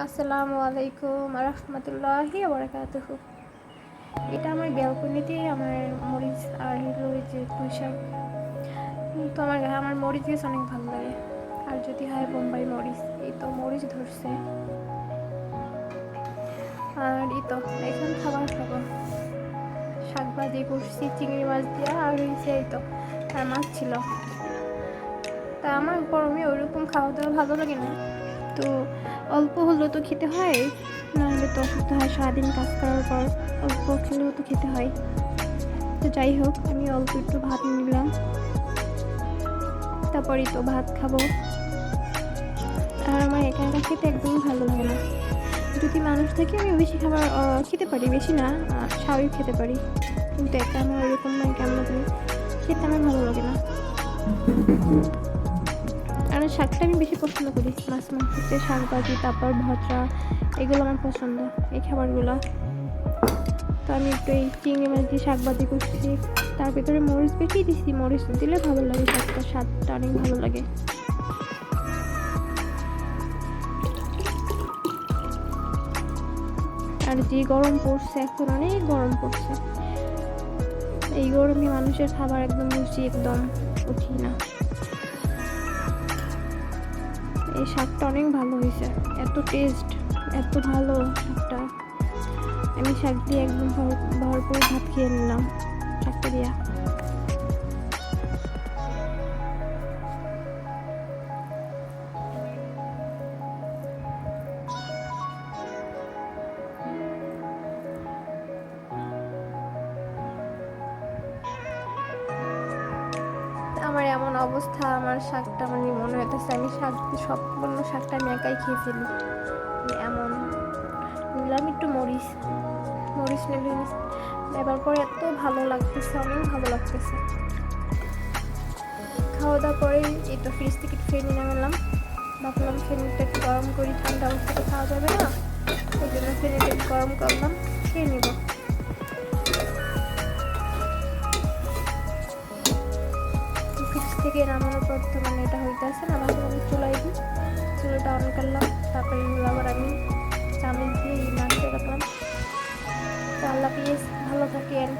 আসসালামু আলাইকুম রহমতুল্লাহি বারাকাতুহ। এটা আমার ব্যালকনিতে আমার মরিচ আর হলো ওই যে তো আমার আমার মরিচ গাছ, অনেক ভালো লাগে। আর যদি হয় বোম্বাই মরিচ, এই তো মরিচ ধরছে। আর এই তো, এখন খাবার খাব। শাক ভাজি করছি, চিংড়ি মাছ দিয়ে, আর হয়েছে এই তো, আর মাছ ছিল। তা আমার গরমে ওইরকম খাওয়া দাওয়া ভালো লাগে না। তো অল্প হলেও তো খেতে হয়, নাহলে তো অসুস্থ হয় সারাদিন কাজ করার পর অল্প খেলেও তো খেতে হয়। তো যাই হোক, আমি অল্প একটু ভাত নিলাম। তারপরেই তো ভাত খাব। আর আমার একা খেতে একদমই ভালো লাগে না। যদি মানুষ থাকে আমি বেশি খাবার খেতে পারি, বেশি না স্বাভাবিক খেতে পারি। কিন্তু একটা আমার ওইরকম মানে কেমন খেতে আমার ভালো লাগে না। আর শাকটা আমি বেশি পছন্দ করি। মাছ, মাংসতে শাক, ভাজি, তারপর ভজা, এগুলো আমার পছন্দ, এই খাবারগুলো। তো আমি একটু এই চিংড়ি মাছ দিয়ে শাক ভাজি করছি। তার ভিতরে মরিচ বেশি দিছি, মরিচ দিলে ভালো লাগে শাকটা, স্বাদটা অনেক ভালো লাগে। আর যে গরম পড়ছে, এখন অনেক গরম পড়ছে। এই গরমে মানুষের খাবার একদম রুচি একদম উঠি না। এই শাকটা অনেক ভালো হয়েছে। এত টেস্ট এত ভালো শাকটা। আমি শাক দিয়ে একদম ভর- ভরপুর ভাত খেয়ে নিলাম, শাকটা দিয়া। আমার এমন অবস্থা, আমার শাকটা মানে মনে হইতেছে আমি শাক, সম্পূর্ণ শাকটা আমি একাই খেয়ে ফেলি। মানে এমন। নিলাম একটু মরিচ মরিচ নেবে নেবার পর এত ভালো লাগতেছে, অনেক ভালো লাগতেছে। খাওয়া দাওয়া পরে এই তো ফ্রিজ থেকে একটু ফেনি নামালাম ভাবলাম ফেনিটা একটু গরম করি, ঠান্ডা অবস্থাতে খাওয়া যাবে না। ওই জন্য ফেনিটা গরম করলাম, খেয়ে নিব। থেকে নামানোর পর তো মানে এটা হইতেছে নামানোর পর আমি চুলাই দিই। চুলাটা অন করলাম, তারপরে এগুলো আবার আমি চামচ দিয়ে নামতে রাখলাম তো আল্লাহ পিএস ভালো থাকেন।